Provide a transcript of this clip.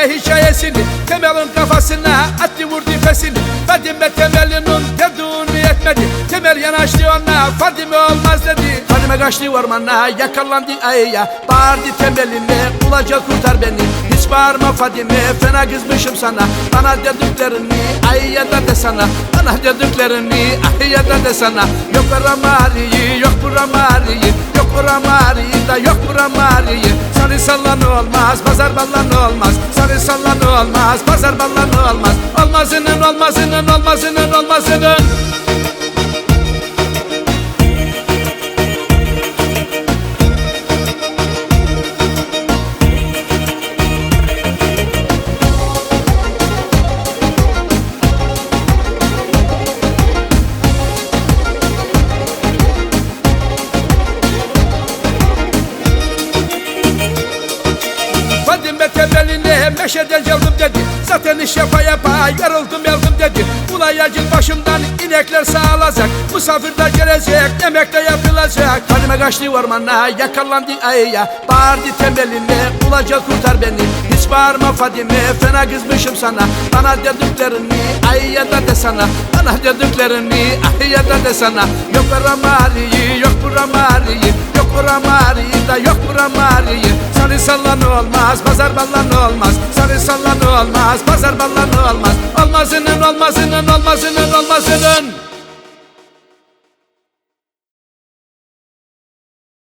Fadiye hikayesini. Temelin kafasına attı vurdu fesini. Fadime temelinin dediğini etmedi. Temel yanaştı ona Fadime olmaz dedi. Fadime kaçtı ormana yakalandı ayıya. Bağırdı temeline bulacak kurtar beni. Hiç bağırma Fadime fena kızmışım sana. Bana dediklerini ayıya da de sana Bana dediklerini ayıya da de sana Yok aramariyi yok buramariyi Yok buramariyi da yok buramariyi Sarı sallan olmaz pazar ballan olmaz. Sarı sallan olmaz pazar ballan olmaz. Olmazının olmazının olmazının olmazının Fadime temeline meşeden geldim dedi. Zaten iş yapa yapa yoruldum yardım dedi. Ulayacak başımdan inekler sağlayacak Misafir de gelecek yemek de yapılacak. Fadime kaçtı ormana yakalandı ayıya. Bağırdı temeline bulacak kurtar beni. Hiç bağırma Fadime fena kızmışım sana. Bana dediklerini ayıya da de sana Bana dediklerini ayıya da de sana Yok aramariyi yok buramariyi Yok buramariyi da yok buramariyi Sarı sallan olmaz pazar ballan olmaz. Sarı sallan olmaz pazar ballan olmaz. Olmazının olmazının olmazının olmazının